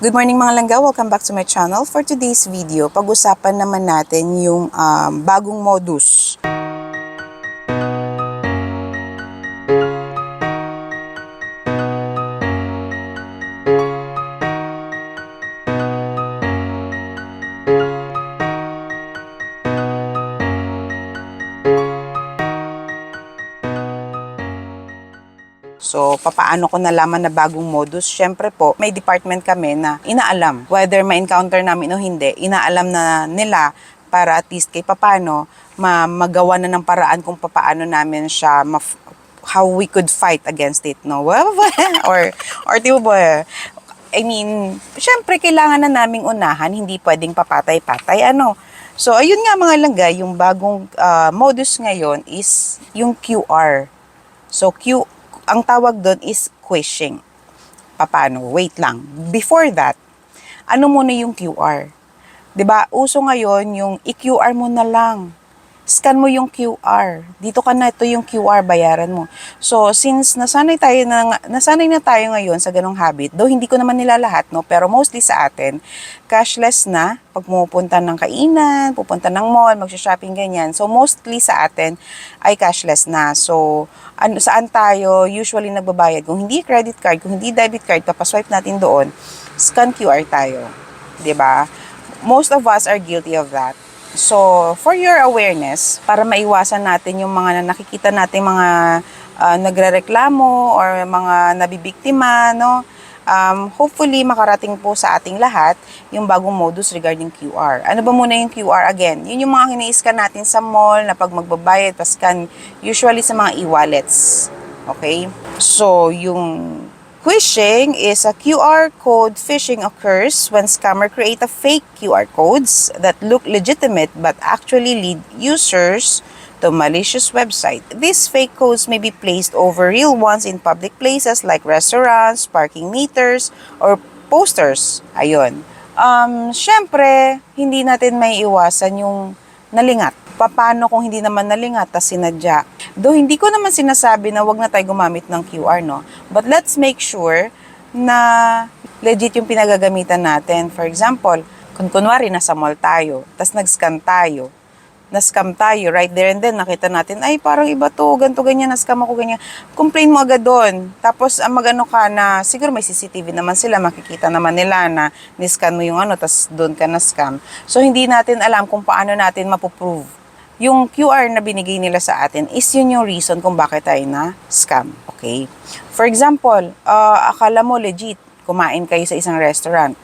Good morning mga langga, welcome back to my channel. For today's video, pag-usapan naman natin yung um, bagong modus. So, papaano ko nalaman na bagong modus? Siyempre po, may department kami na inaalam. Whether ma-encounter namin o hindi, inaalam na nila para at least kay papano ma magawa na ng paraan kung papaano namin siya how we could fight against it, no? or, or di ba, I mean, syempre kailangan na naming unahan, hindi pwedeng papatay-patay, ano. So, ayun nga mga langga, yung bagong ah, modus ngayon is yung QR. So, Q, ang tawag doon is quishing. Paano? Wait lang. Before that, ano muna yung QR? 'Di ba? Uso ngayon yung i-QR mo na lang. Scan mo yung QR. Dito ka na ito yung QR bayaran mo. So since nasanay tayo na nasanay na tayo ngayon sa ganong habit, though hindi ko naman nila lahat no, pero mostly sa atin cashless na pag pumupunta ng kainan, pupunta ng mall, magsha-shopping ganyan. So mostly sa atin ay cashless na. So ano saan tayo usually nagbabayad kung hindi credit card, kung hindi debit card, papaswipe natin doon, scan QR tayo. ba? Most of us are guilty of that. So, for your awareness, para maiwasan natin yung mga nakikita nating mga ah, nagrereklamo or mga nabibiktima, no? Um, hopefully, makarating po sa ating lahat yung bagong modus regarding QR. Ano ba muna yung QR again? Yun yung mga kini-scan natin sa mall na pag magbabayad, pa-scan usually sa mga e-wallets. Okay? So, yung Phishing is a QR code phishing occurs when scammer create a fake QR codes that look legitimate but actually lead users to malicious website. These fake codes may be placed over real ones in public places like restaurants, parking meters, or posters. Ayun. Um, syempre, hindi natin may iwasan yung nalingat. Paano kung hindi naman nalingat tas sinadya? Though hindi ko naman sinasabi na wag na tayo gumamit ng QR, no? But let's make sure na legit yung pinagagamitan natin. For example, kung kunwari nasa mall tayo, tas nag-scan tayo, na-scam tayo, right there and then, nakita natin, ay, parang iba to, ganto ganyan, na-scam ako, ganyan. Complain mo agad doon. Tapos, ang magano ka na, siguro may CCTV naman sila, makikita naman nila na ni-scan mo yung ano, tas doon ka na-scam. So, hindi natin alam kung paano natin mapuprove. Yung QR na binigay nila sa atin is yun yung reason kung bakit tayo na scam. Okay? For example, uh, akala mo legit, kumain kayo sa isang restaurant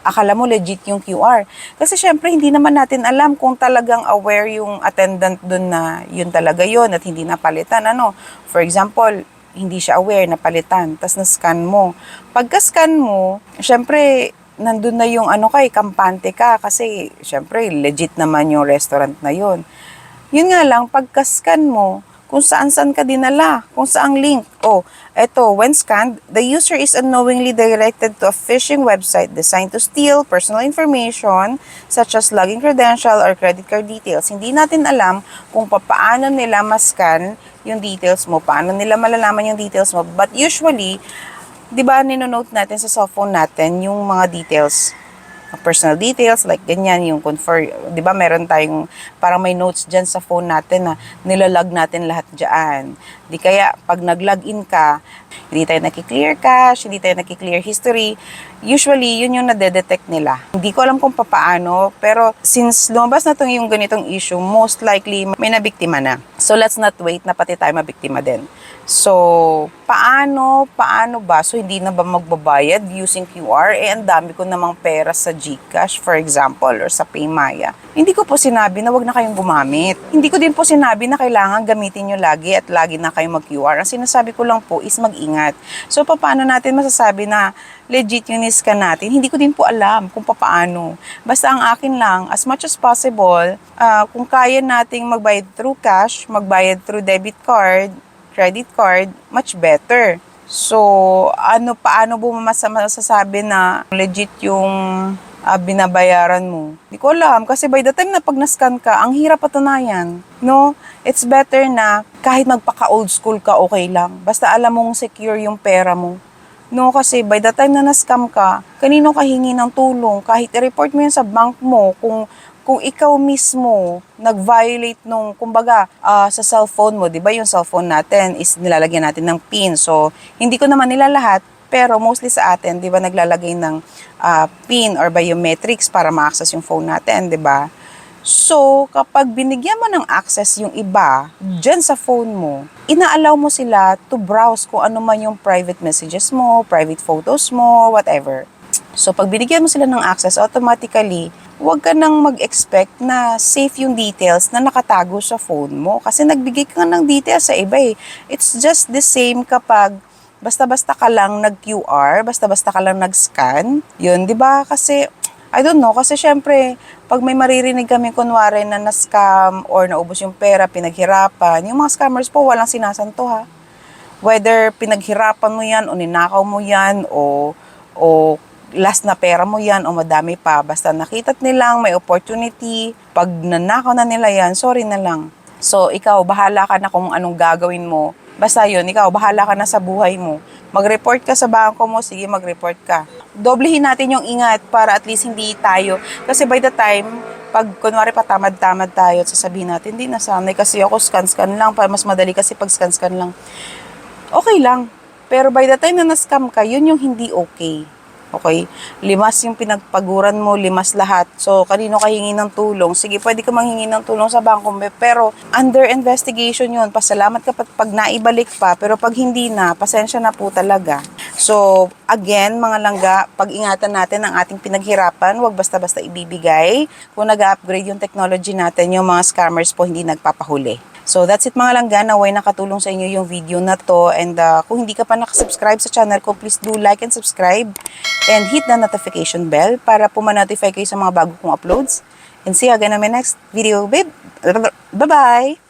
akala mo legit yung QR. Kasi syempre, hindi naman natin alam kung talagang aware yung attendant dun na yun talaga yun at hindi napalitan. Ano? For example, hindi siya aware na palitan, tapos na-scan mo. Pagka-scan mo, syempre, nandun na yung ano kay, kampante ka kasi syempre, legit naman yung restaurant na yun. Yun nga lang, pagka-scan mo, kung saan-saan ka dinala, kung saang link. Oh, eto, when scanned, the user is unknowingly directed to a phishing website designed to steal personal information such as login credential or credit card details. Hindi natin alam kung paano nila mascan yung details mo, paano nila malalaman yung details mo. But usually, di ba ninonote natin sa cellphone natin yung mga details personal details, like ganyan, yung confer, di ba meron tayong, parang may notes dyan sa phone natin na nilalag natin lahat dyan. Di kaya, pag nag-login ka, hindi tayo nakiklear cache, hindi tayo nakiklear history, usually, yun yung nade-detect nila. Hindi ko alam kung papaano, pero since lumabas na itong yung ganitong issue, most likely may nabiktima na. So, let's not wait na pati tayo mabiktima din. So, paano, paano ba? So, hindi na ba magbabayad using QR? Eh, ang dami ko namang pera sa GCash, for example, or sa Paymaya. Hindi ko po sinabi na wag na kayong gumamit. Hindi ko din po sinabi na kailangan gamitin nyo lagi at lagi na kayong mag-QR. Ang sinasabi ko lang po is mag-ingat. So, paano natin masasabi na legit yung niscan natin? Hindi ko din po alam kung paano. Basta ang akin lang, as much as possible, ah, kung kaya nating magbayad through cash, magbayad through debit card, credit card, much better. So, ano paano mas masasabi na legit yung ah, binabayaran mo? Hindi ko alam kasi by the time na pag na-scan ka, ang hirap patunayan. No? It's better na kahit magpaka-old school ka, okay lang. Basta alam mong secure yung pera mo. No, kasi by the time na na-scam ka, kanino ka hingi ng tulong? Kahit i-report mo yun sa bank mo, kung kung ikaw mismo nag-violate nung, kumbaga, ah, sa cellphone mo, di ba yung cellphone natin is nilalagyan natin ng PIN. So, hindi ko naman nila lahat, pero mostly sa atin, di ba, naglalagay ng ah, PIN or biometrics para ma-access yung phone natin, di ba? So, kapag binigyan mo ng access yung iba dyan sa phone mo, inaalaw mo sila to browse kung ano man yung private messages mo, private photos mo, whatever. So, pag binigyan mo sila ng access, automatically, huwag ka nang mag-expect na safe yung details na nakatago sa phone mo. Kasi nagbigay ka ng details sa iba eh. It's just the same kapag basta-basta ka lang nag-QR, basta-basta ka lang nag-scan. Yun, di ba? Kasi, I don't know, kasi syempre, pag may maririnig kami kunwari na na-scam or naubos yung pera, pinaghirapan, yung mga scammers po walang sinasanto ha. Whether pinaghirapan mo yan o ninakaw mo yan o, o last na pera mo yan o madami pa. Basta nakita't nilang may opportunity, pag nanakaw na nila yan, sorry na lang. So, ikaw, bahala ka na kung anong gagawin mo. Basta yun, ikaw, bahala ka na sa buhay mo. Mag-report ka sa bangko mo, sige, mag-report ka. Doblehin natin yung ingat para at least hindi tayo. Kasi by the time, pag kunwari pa tamad-tamad tayo at sasabihin natin, hindi nasanay kasi ako scan-scan lang, para mas madali kasi pag scan-scan lang. Okay lang. Pero by the time na na-scam ka, yun yung hindi okay. Okay? Limas yung pinagpaguran mo, limas lahat. So, kanino ka hingi ng tulong? Sige, pwede ka manghingi ng tulong sa bangko, pero under investigation yun. Pasalamat ka pag, naibalik pa, pero pag hindi na, pasensya na po talaga. So, again, mga langga, pag-ingatan natin ang ating pinaghirapan, huwag basta-basta ibibigay. Kung nag-upgrade yung technology natin, yung mga scammers po hindi nagpapahuli. So that's it mga langga, naway nakatulong sa inyo yung video na to. And uh, kung hindi ka pa nakasubscribe sa channel ko, please do like and subscribe. And hit the notification bell para po ma-notify kayo sa mga bago kong uploads. And see you again on my next video. Babe, bye-bye!